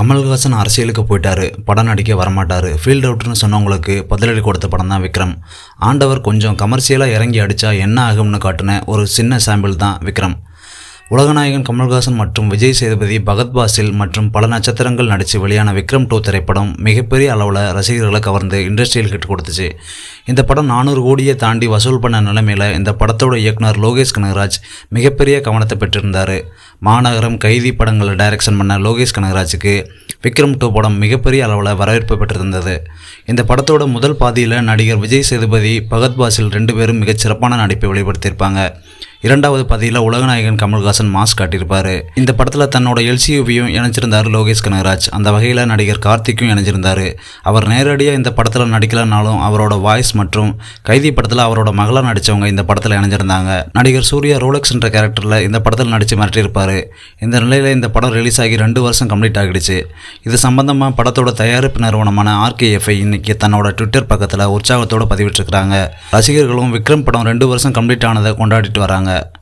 கமல்ஹாசன் அரசியலுக்கு போயிட்டாரு படம் நடிக்க வரமாட்டார். ஃபீல்ட் அவுட்னு சொன்னவங்களுக்கு பதிலடி கொடுத்த படம் தான் விக்ரம். ஆண்டவர் கொஞ்சம் கமர்ஷியலாக இறங்கி அடித்தா என்ன ஆகும்னு காட்டின ஒரு சின்ன சாம்பிள் தான் விக்ரம். உலகநாயகன் கமல்ஹாசன் மற்றும் விஜய் சேதுபதி பகத் பாசில் மற்றும் பல நட்சத்திரங்கள் நடித்து வெளியான விக்ரம் டூ திரைப்படம் மிகப்பெரிய அளவில் ரசிகர்களை கவர்ந்து இண்டஸ்ட்ரியல் ஹிட் கொடுத்துச்சு. இந்த படம் நானூறு கோடியை தாண்டி வசூல் பண்ண நிலைமையில் இந்த படத்தோட இயக்குனர் லோகேஷ் கனகராஜ் மிகப்பெரிய கவனத்தை பெற்றிருந்தார். மாநகரம் கைதி படங்களை டைரக்ஷன் பண்ண லோகேஷ் கனகராஜுக்கு விக்ரம் டூ படம் மிகப்பெரிய அளவில் வரவேற்பு பெற்றிருந்தது. இந்த படத்தோட முதல் பாதியில் நடிகர் விஜய் சேதுபதி பகத் பாசில் ரெண்டு பேரும் மிகச் சிறப்பான நடிப்பை வெளிப்படுத்தியிருப்பாங்க. இரண்டாவது பதியில் உலகநாயகன் கமல்ஹாசன் மாஸ் காட்டியிருப்பார். இந்த படத்தில் தன்னோட எல்சியூவியும் இணைஞ்சிருந்தார் லோகேஷ் கனகராஜ். அந்த வகையில் நடிகர் கார்த்திக்கும் இணைஞ்சிருந்தார். அவர் நேரடியாக இந்த படத்தில் நடிக்கலனாலும் அவரோட வாய்ஸ் மற்றும் கைதி படத்தில் அவரோட மகளாக நடித்தவங்க இந்த படத்தில் இணைஞ்சிருந்தாங்க. நடிகர் சூர்யா ரோலக்ஸ் என்ற கேரக்டரில் இந்த படத்தில் நடித்து மிரட்டியிருப்பார். இந்த நிலையில் இந்த படம் ரிலீஸ் ஆகி ரெண்டு வருஷம் கம்ப்ளீட் ஆகிடுச்சு. இது சம்பந்தமாக படத்தோட தயாரிப்பு நிறுவனமான ஆர்கேஎஃப்ஐ இன்னைக்கு தன்னோட ட்விட்டர் பக்கத்தில் உற்சாகத்தோடு பதிவிட்டிருக்கிறாங்க. ரசிகர்களும் விக்ரம் படம் ரெண்டு வருஷம் கம்ப்ளீட் ஆனதை கொண்டாடிட்டு வராங்க. that